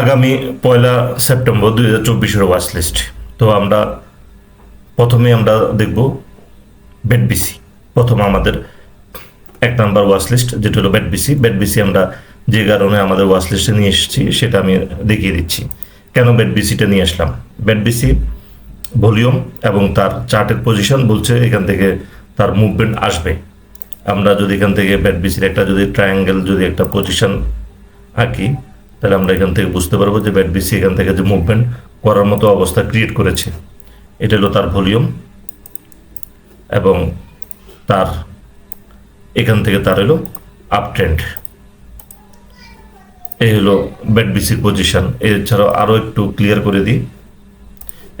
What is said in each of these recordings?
আগামী পয়লা সেপ্টেম্বর দুই হাজার চব্বিশের ওয়াচ লিস্ট তো আমরা প্রথমে আমরা দেখব বেডবিসি প্রথম আমাদের এক নাম্বার ওয়াচ লিস্ট যেটা হলো বেডবিসি বেডবিসি আমরা যে কারণে আমাদের ওয়াচ লিস্টে নিয়ে এসেছি, সেটা আমি দেখিয়ে দিচ্ছি। কেন বেডবিসিটা নিয়ে আসলাম? বেডবিসি ভলিউম এবং তার চার্টের পজিশন বলছে এখান থেকে তার মুভমেন্ট আসবে। আমরা যদি এখান থেকে ব্যাটবিসির একটা যদি ট্রায়াঙ্গেল যদি একটা পজিশন আঁকি তাহলে আমরা এখান থেকে বুঝতে পারব যে ব্যাট বিসি এখান থেকে যে মুভমেন্ট করার মতো অবস্থা ক্রিয়েট করেছে। এটা হলো তার ভলিউম এবং তার এখান থেকে তার হলো আপ ট্রেন্ড এই হলো ব্যাটবিসির পজিশন এছাড়াও আরও একটু ক্লিয়ার করে দিই।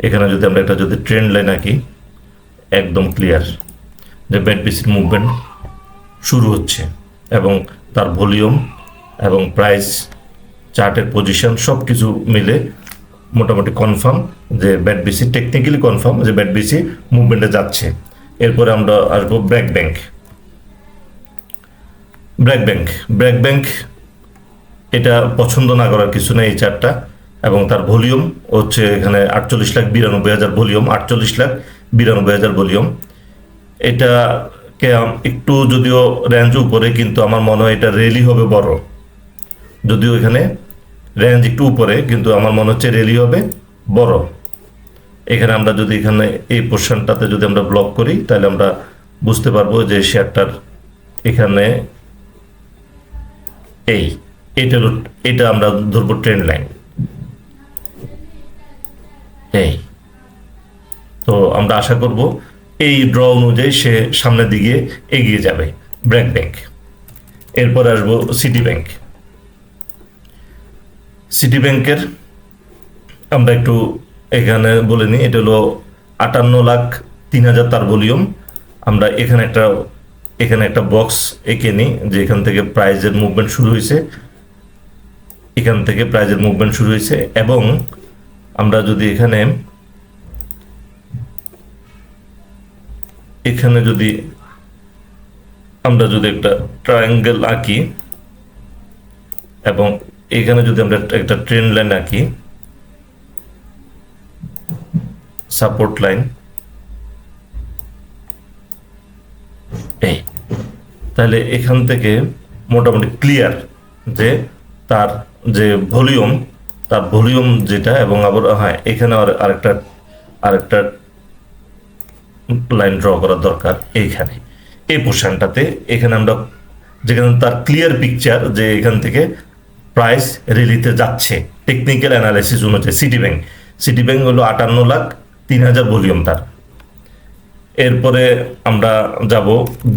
এখানে যদি আমরা একটা যদি ট্রেন্ড লাইন আঁকি, একদম ক্লিয়ার যে ব্যাটবিসির মুভমেন্ট শুরু হচ্ছে এবং তার ভলিউম এবং প্রাইস চার্টের পজিশন সব কিছু মিলে মোটামুটি কনফার্ম যে ব্যাট বিসি টেকনিক্যালি কনফার্ম যে ব্যাট বিসি মুভমেন্টে যাচ্ছে। এরপরে আমরা আসব BRAC bank BRAC bank BRAC bank এটা পছন্দ না করার কিছু নেই এই চারটা এবং তার ভলিউম হচ্ছে এখানে আটচল্লিশ লাখ বিরানব্বই হাজার ভলিউম, আটচল্লিশ লাখ বিরানব্বই হাজার ভলিউম। এটাকে একটু যদিও রেঞ্জ উপরে, কিন্তু আমার মনে হয় এটা রেলি হবে বড়। যদিও এখানে রেঞ্জ একটু উপরে, কিন্তু আমার মনে হচ্ছে রেলি হবে বড়। এখানে আমরা যদি এখানে এই পোর্শনটাতে যদি আমরা ব্লক করি, তাহলে আমরা বুঝতে পারব যে শেয়ারটার এখানে এই, এটা এটা আমরা ধরবো ট্রেন্ড লাইন এই। তো আমরা আশা করব এই ড্র অনুযায়ী সে সামনের দিকে এগিয়ে যাবে। ব্র্যাক ব্যাংক এরপর আসব সিটি ব্যাংক সিটি ব্যাংকের, আমরা একটু এখানে বলে নিই, এটা হলো আটান্ন লাখ তিন হাজার তার ভলিউম। আমরা এখানে একটা এখানে একটা বক্স এঁকে নিই যে এখান থেকে প্রাইজের মুভমেন্ট শুরু হয়েছে। এখান থেকে প্রাইজের মুভমেন্ট শুরু হয়েছে এবং আমরা যদি এখানে এখানে যদি আমরা যদি একটা ট্রায়াঙ্গেল আঁকি এবং এখানে যদি আমরা একটা- ট্রেন লাইন আঁকি সাপোর্ট লাইন এই, তাহলে এখান থেকে মোটামুটি ক্লিয়ার যে তার যে ভলিউম তার ভলিউম যেটা এবং আবার হ্যাঁ এখানে আর, আরেকটা আরেকটা লাইন ড্র করা দরকার এইখানে। এই পোর্শনটাতে এখানে আমরা যেখানে তার ক্লিয়ার পিকচার যে এখান থেকে প্রাইস রিলিতে যাচ্ছে। টেকনিক্যাল অ্যানালাইসিস অনুযায়ী সিটি ব্যাংক সিটি ব্যাংক হলো আটান্ন লাখ তিন হাজার ভলিউম তার। এরপরে আমরা যাব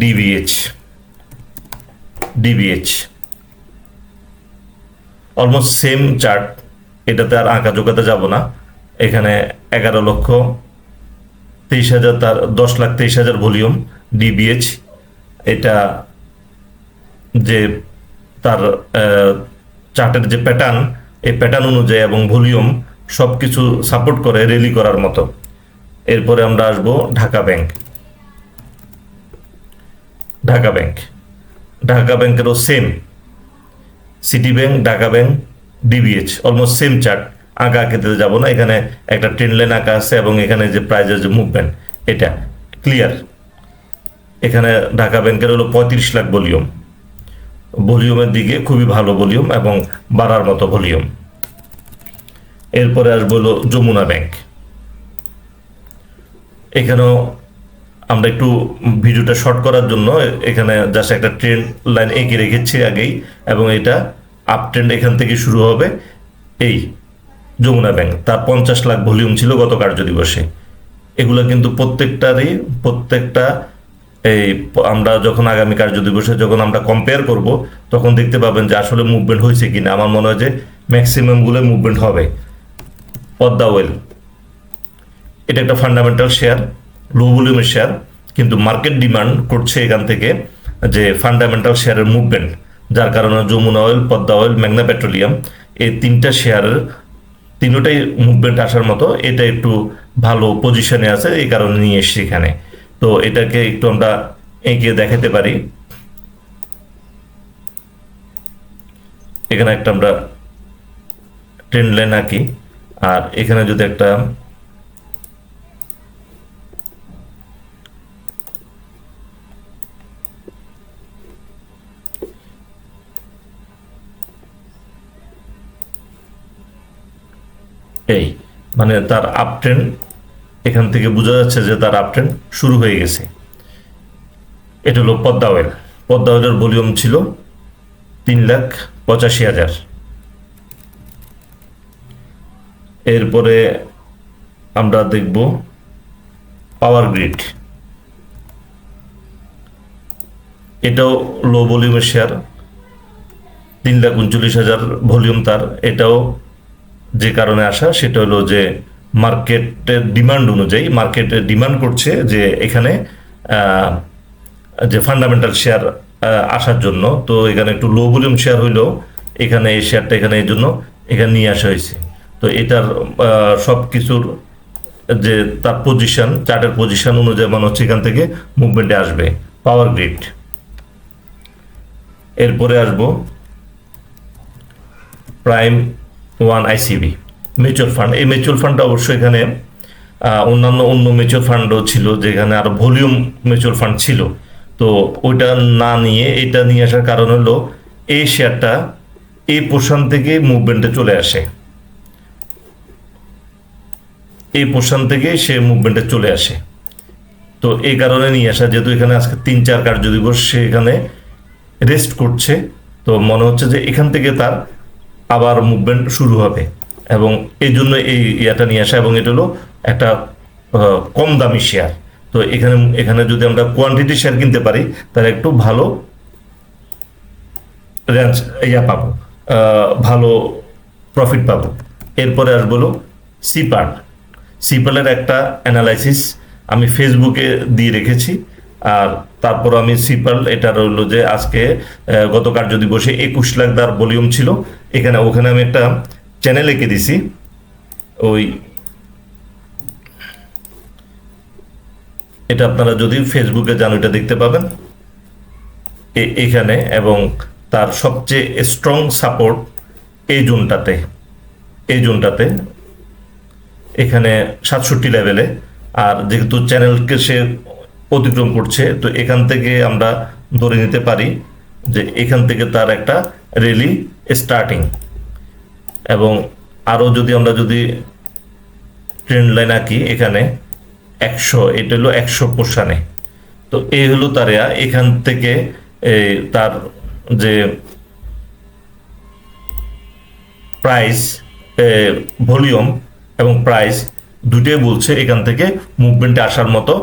DBH DBH almost same chart এটাতে আর আঁকা জোগাতে যাব না। এখানে এগারো লক্ষ তেইশ হাজার তার দশ লাখ তেইশ হাজার ভলিউম ডিবিএইচ এটা যে তার চার্টের যে প্যাটার্ন এই প্যাটার্ন অনুযায়ী এবং ভলিউম সব কিছু সাপোর্ট করে রেলি করার মতো। এরপরে আমরা আসব Dhaka bank Dhaka bank Dhaka ব্যাংকেরও same city bank Dhaka bank DBH almost same chart আঁকা আঁকিতে যাব না, এখানে একটা ট্রেন লাইন আঁকা আছে এবং এখানে যে প্রাইজের যে মুভমেন্ট এটা ক্লিয়ার এখানে ঢাকা ব্যাংকের হলো পঁয়ত্রিশ লাখ ভলিউম ভলিউমের দিকে খুবই ভালো ভলিউম এবং বাড়ার মতো ভলিউম। এরপরে আসব হলো যমুনা ব্যাংক। এখানেও আমরা একটু ভিডিওটা শর্ট করার জন্য এখানে জাস্ট একটা ট্রেন্ড লাইন এঁকে রেখেছি আগেই এবং এটা আপ ট্রেন্ড এখান থেকে শুরু হবে এই যমুনা ব্যাংক। তার পঞ্চাশ লাখ ভলিউম ছিল গত কার্য দিবসে। এগুলো কিন্তু প্রত্যেকটারই প্রত্যেকটা এই আমরা যখন আগামী কার্য দিবসে যখন আমরা কম্পেয়ার করব, তখন দেখতে পাবেন যে আসলে মুভমেন্ট হয়েছে কিনা। আমার মনে হয় যে ম্যাক্সিমামগুলো মুভমেন্ট হবে। পদ্মা ওয়েল। এটা একটা ফান্ডামেন্টাল শেয়ার লো ভলিউমের শেয়ার কিন্তু মার্কেট ডিমান্ড করছে এখান থেকে যে ফান্ডামেন্টাল শেয়ারের মুভমেন্ট যার কারণে যমুনা অয়েল পদ্মা অয়েল ম্যাগনা পেট্রোলিয়াম, এই তিনটা শেয়ারের তিনটাই মুভমেন্ট আসার মতো, এটা একটু ভালো পজিশনে আছে, এই কারণে নিয়ে এসছি এখানে। তো এটাকে একটু আমরা এঁকে দেখাতে পারি। এখানে একটা আমরা ট্রেন্ড লাইন আঁকি। আর এখানে যদি একটা এই মানে তার আপ ট্রেন্ড এখান থেকে বোঝা যাচ্ছে যে তার আপ ট্রেন্ড শুরু হয়ে গেছে। এটা হলো পদ্মা অয়েল পদ্মা অয়েলের ভলিউম ছিল তিন লাখ পঁচাশি হাজার। এরপরে আমরা দেখব পাওয়ার গ্রিড এটাও লো ভলিউমের শেয়ার তিন লাখ উনচল্লিশ হাজার ভলিউম তার। এটাও যে কারণে আসা, সেটা হলো যে মার্কেটের ডিমান্ড অনুযায়ী মার্কেটের ডিমান্ড করছে যে এখানে যে ফান্ডামেন্টাল শেয়ার আসার জন্য। তো এখানে একটু লো ভলিউম শেয়ার হইলেও এখানে এই শেয়ারটা এখানে এই জন্য এখানে নিয়ে আসা হয়েছে। তো এটার সব কিছুর যে তার পজিশন চার্টের পজিশন অনুযায়ী মনে হচ্ছে এখান থেকে মুভমেন্টে আসবে পাওয়ার গ্রিড এরপরে আসব prime one ICB mutual fund, এই মিউচুয়াল ফান্ডটা অবশ্য এখানে অন্যান্য অন্য মিউচুয়াল ফান্ডও ছিল, যেখানে আরও ভলিউম মিউচুয়াল ফান্ড ছিল। তো ওইটা না নিয়ে, এটা নিয়ে আসার কারণ হলো, এই শেয়ারটা এই পোর্শন থেকে মুভমেন্টে চলে আসে। এই পোর্শন থেকে সে মুভমেন্টে চলে আসে। তো এই কারণে নিয়ে আসা, যেহেতু এখানে আজকে তিন চার কার্য দিবস সে এখানে রেস্ট করছে, তো মনে হচ্ছে যে এখান থেকে তার আবার মুভমেন্ট শুরু হবে। এবং এই জন্য এই ইয়াটা নিয়ে আসা এবং এটা হলো একটা কম দামি শেয়ার তো এখানে এখানে যদি আমরা কোয়ান্টিটি শেয়ার কিনতে পারি তাহলে একটু ভালো রেঞ্জ ইয়া পাবো ভালো প্রফিট পাবো। এরপরে আসব হলো সিপার সিপালের একটা অ্যানালাইসিস আমি ফেসবুকে দিয়ে রেখেছি আর তারপর আমি সিপাল এটা রইল যে আজকে আহ, গত কার্য দিবসে একুশ লাখ দার ভলিউম ছিল এখানে ওখানে আমি একটা চ্যানেল এঁকে দিছি। ওই এটা আপনারা যদি ফেসবুকে যান, ওইটা দেখতে পাবেন। এখানে এবং তার সবচেয়ে স্ট্রং সাপোর্ট এই জোনটাতে এই জোনটাতে। এখানে সাতষট্টি লেভেলে আর যেহেতু চ্যানেলকে সে অতিক্রম করছে, তো এখান থেকে আমরা ধরে নিতে পারি যে এখান থেকে তার একটা রেলি স্টার্টিং এবং আরও যদি আমরা যদি ট্রেন্ড লাইন আঁকি এখানে একশো এটা হলো একশো পোষানে। তো এই হলো তার এখান থেকে এই, তার যে প্রাইস ভলিউম এবং প্রাইস দুটোই বলছে এখান থেকে মুভমেন্টে আসার মতো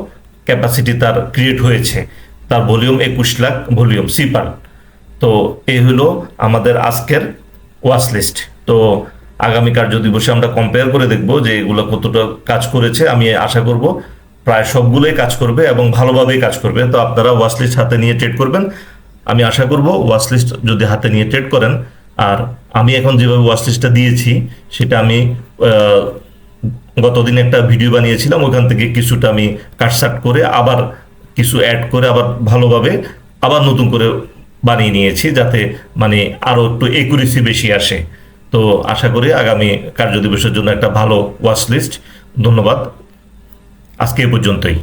ক্যাপাসিটি তার ক্রিয়েট হয়েছে। তার ভলিউম একুশ লাখ ভলিউম সিপার তো এই হলো আমাদের আজকের ওয়াচ লিস্ট তো আগামী কার্য দিবসে আমরা কম্পেয়ার করে দেখব যে এগুলো কতটা কাজ করেছে, আমি আশা করব প্রায় সবগুলোই কাজ করবে এবং ভালোভাবেই কাজ করবে। তো আপনারা ওয়াচ লিস্ট হাতে নিয়ে ট্রেড করবেন। আমি আশা করব ওয়াচ লিস্ট যদি হাতে নিয়ে ট্রেড করেন, আর আমি এখন যেভাবে ওয়াচ লিস্টটা দিয়েছি, সেটা আমি গতদিন একটা ভিডিও বানিয়েছিলাম, ওখান থেকে কিছুটা আমি কাটসাট করে আবার কিছু অ্যাড করে আবার ভালোভাবে আবার নতুন করে বানিয়ে নিয়েছি, যাতে মানে আরও একটু একুরেসি বেশি আসে। তো আশা করি আগামী কার্য দিবসের জন্য একটা ভালো ওয়াচ লিস্ট ধন্যবাদ। আজকে এ পর্যন্তই।